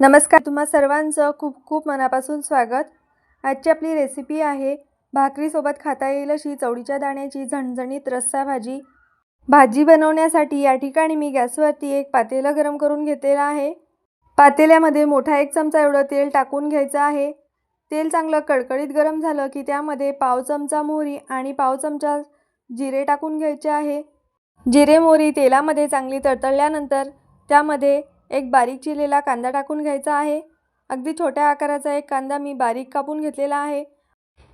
नमस्कार तुम्हा सर्वांचं खूप खूप मनापासून स्वागत. आजची आपली रेसिपी आहे भाकरीसोबत खाता येईल अशी चवळीच्या दाण्याची झणझणीत रस्सा भाजी. भाजी बनवण्यासाठी या ठिकाणी मी गॅसवरती एक पातेलं गरम करून घेतलेलं आहे. पातेल्यामध्ये मोठा एक चमचा एवढं तेल टाकून घ्यायचं आहे. तेल चांगलं कडकडीत गरम झालं की त्यामध्ये पाव चमचा मोहरी आणि पाव चमचा जिरे टाकून घ्यायचे आहे. जिरे मोहरी तेलामध्ये चांगली तडतडल्यानंतर त्यामध्ये एक बारीक चिरलेला कांदा टाकून घ्यायचा आहे. अगदी छोट्या आकाराचा एक कांदा मी बारीक कापून घेतलेला आहे.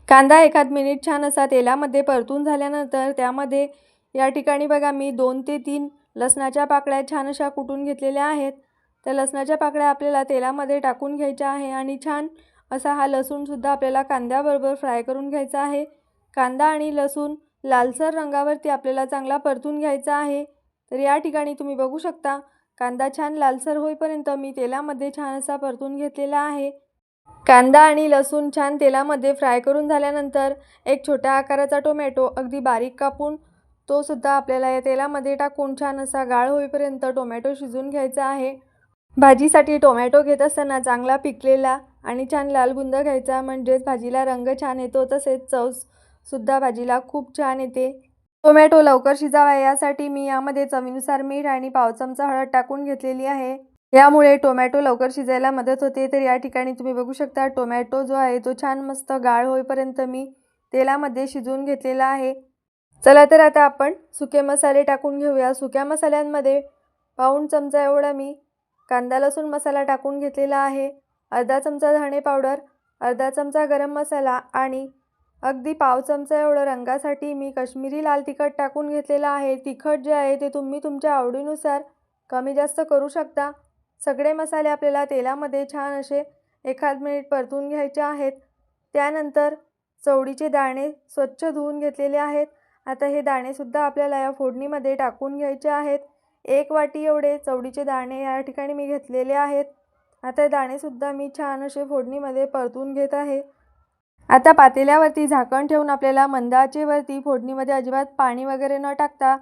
कांदा एखाद मिनिट छान असा तेलामध्ये परतून झाल्यानंतर त्यामध्ये या ठिकाणी बघा मी दोन ते तीन लसणाच्या पाकळ्या छान अशा कुटून घेतलेल्या आहेत. त्या लसणाच्या पाकळ्या आपल्याला तेलामध्ये टाकून घ्यायच्या आहे आणि छान असा हा लसूणसुद्धा आपल्याला कांद्याबरोबर फ्राय करून घ्यायचा आहे. कांदा आणि लसूण लालसर रंगावरती आपल्याला चांगला परतून घ्यायचा आहे. तर या ठिकाणी तुम्ही बघू शकता कांदा छान लालसर होईपर्यंत मी तेलामध्ये छान असा परतून घेतलेला आहे. कांदा आणि लसूण छान तेलामध्ये फ्राय करून झाल्यानंतर एक छोट्या आकाराचा टोमॅटो अगदी बारीक कापून तो सुद्धा आपल्याला या तेलामध्ये टाकून छान असा गाळ होईपर्यंत टोमॅटो शिजून घ्यायचा आहे. भाजीसाठी टोमॅटो घेत असताना चांगला पिकलेला आणि छान लाल बुंद घ्यायचा म्हणजेच भाजीला रंग छान येतो तसेच चव सुद्धा भाजीला खूप छान येते. टोमॅटो लवकर शिजावा यासाठी मी यामध्ये चवीनुसार मीठ आणि पाव चमचा हळद टाकून घेतलेली आहे. यामुळे टोमॅटो लवकर शिजायला मदत होते. तर या ठिकाणी तुम्ही बघू शकता टोमॅटो जो आहे तो छान मस्त गाळ होईपर्यंत मी तेलामध्ये शिजवून घेतलेला आहे. चला तर आता आपण सुके मसाले टाकून घेऊया. सुक्या मसाल्यांमध्ये पाऊण चमचा एवढा मी कांदा लसूण मसाला टाकून घेतलेला आहे. अर्धा चमचा धणे पावडर अर्धा चमचा गरम मसाला आणि अगदी पाव चमचा एवढं रंगासाठी मी कश्मीरी लाल तिखट टाकून घेतलेलं आहे. तिखट जे आहे ते तुम्ही तुमच्या आवडीनुसार कमी जास्त करू शकता. सगळे मसाले आपल्याला तेलामध्ये छान असे एखाद मिनिट परतून घ्यायचे आहेत. त्यानंतर चवडीचे दाणे स्वच्छ धुवून घेतलेले आहेत. आता हे दाणेसुद्धा आपल्याला या फोडणीमध्ये टाकून घ्यायचे आहेत. एक वाटी एवढे चवडीचे दाणे या ठिकाणी मी घेतलेले आहेत. आता दाणेसुद्धा मी छान असे फोडणीमध्ये परतून घेत आहे. आता पातेल्यावरती झाकण ठेवून आपल्याला मंदाचेवरती फोडणीमध्ये अजिबात पाणी वगैरे न टाकता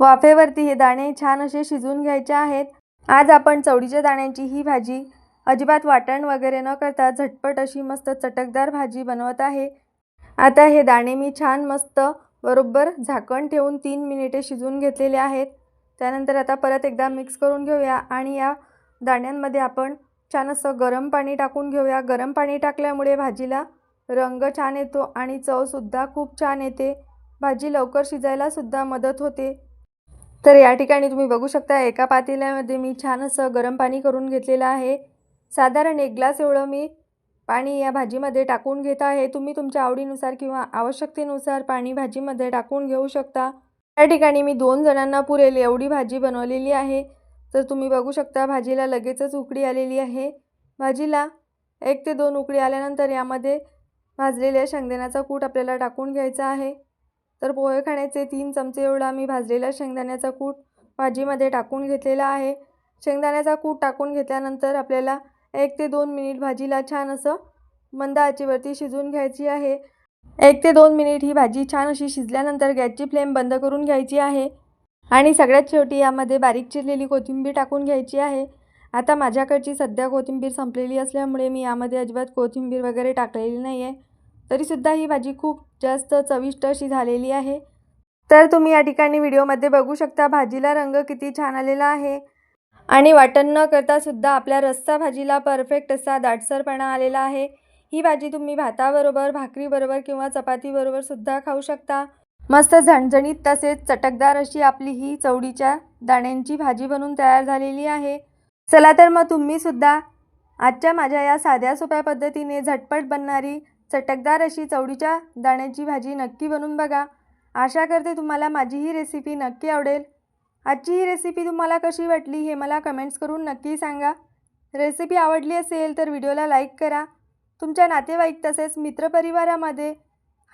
वाफेवरती हे दाणे छान असे शिजून घ्यायचे आहेत. आज आपण चवडीच्या दाण्यांची ही भाजी अजिबात वाटण वगैरे न करता झटपट अशी मस्त चटकदार भाजी बनवत आहे. आता हे दाणे मी छान मस्त बरोबर झाकण ठेवून तीन मिनिटे शिजून घेतलेले आहेत. त्यानंतर आता परत एकदा मिक्स करून घेऊया आणि या दाण्यांमध्ये आपण छान असं गरम पाणी टाकून घेऊया. गरम पाणी टाकल्यामुळे भाजीला रंग छान येतो आणि चवसुद्धा खूप छान येते. भाजी लवकर शिजायलासुद्धा मदत होते. तर या ठिकाणी तुम्ही बघू शकता एका पातेल्यामध्ये मी छान असं गरम पाणी करून घेतलेलं आहे. साधारण एक ग्लास एवढं मी पाणी या भाजीमध्ये टाकून घेत आहे. तुम्ही तुमच्या आवडीनुसार किंवा आवश्यकतेनुसार पाणी भाजीमध्ये टाकून घेऊ शकता. या ठिकाणी मी दोन जणांना पुरेल एवढी भाजी बनवलेली आहे. तर तुम्ही बघू शकता भाजीला लगेचच उकडी आलेली आहे. भाजीला एक ते दोन उकडी आल्यानंतर यामध्ये भाजलेल्या शेंगदाण्याचा कूट आपल्याला टाकून घ्यायचा आहे. तर पोहे खाण्याचे तीन चमचे एवढा मी भाजलेला शेंगदाण्याचा कूट भाजीमध्ये टाकून घेतलेला आहे. शेंगदाण्याचा कूट टाकून घेतल्यानंतर आपल्याला एक ते दोन मिनिट भाजीला छान असं मंद आचेवरती शिजवून घ्यायची आहे. एक ते दोन मिनिट ही भाजी छान अशी शिजल्यानंतर गॅसची फ्लेम बंद करून घ्यायची आहे. आणि सगळ्यात शेवटी यामध्ये बारीक चिरलेली कोथिंबीर टाकून घ्यायची आहे. आता माझ्याकडची सध्या कोथिंबीर संपलेली असल्यामुळे मी यामध्ये अजिबात कोथिंबीर वगैरे टाकलेली नाही आहे तरीसुद्धा ही भाजी खूप जास्त चविष्ट अशी झालेली आहे. तर तुम्ही या ठिकाणी व्हिडिओमध्ये बघू शकता भाजीला रंग किती छान आलेला आहे. आणि वाटण न करता सुद्धा आपल्या रस्सा भाजीला परफेक्ट असा दाटसरपणा आलेला आहे. ही भाजी तुम्ही भाताबरोबर भाकरीबरोबर किंवा चपातीबरोबर सुद्धा खाऊ शकता. मस्त झणझणीत तसेच चटकदार अशी आपली ही चवडीच्या दाण्यांची भाजी बनून तयार झालेली आहे. चला तर मग तुम्ही सुद्धा आजच्या माझ्या या साध्या सोप्या पद्धतीने झटपट बनणारी चटकदार अशी चवडीच्या दाण्याची भाजी नक्की बनवून बघा. आशा करते तुम्हाला माझी ही रेसिपी नक्की आवडेल. आजची ही रेसिपी तुम्हाला कशी वाटली हे मला कमेंट्स करून नक्की सांगा. रेसिपी आवडली असेल तर व्हिडिओला लाईक करा. तुमच्या नातेवाईक तसेच मित्रपरिवारामध्ये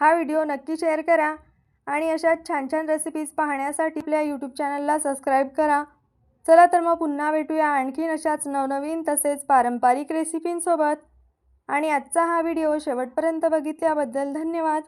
हा व्हिडिओ नक्की शेअर करा. आणि अशा छान छान रेसिपीज पाहण्यासाठी आपल्या यूट्यूब चॅनलला सबस्क्राईब करा. चला तर मग पुन्हा भेटूया आणखीन अशाच नवनवीन तसेच पारंपरिक रेसिपींसोबत आणि आजचा हा व्हिडिओ शेवटपर्यंत बघितल्याबद्दल धन्यवाद.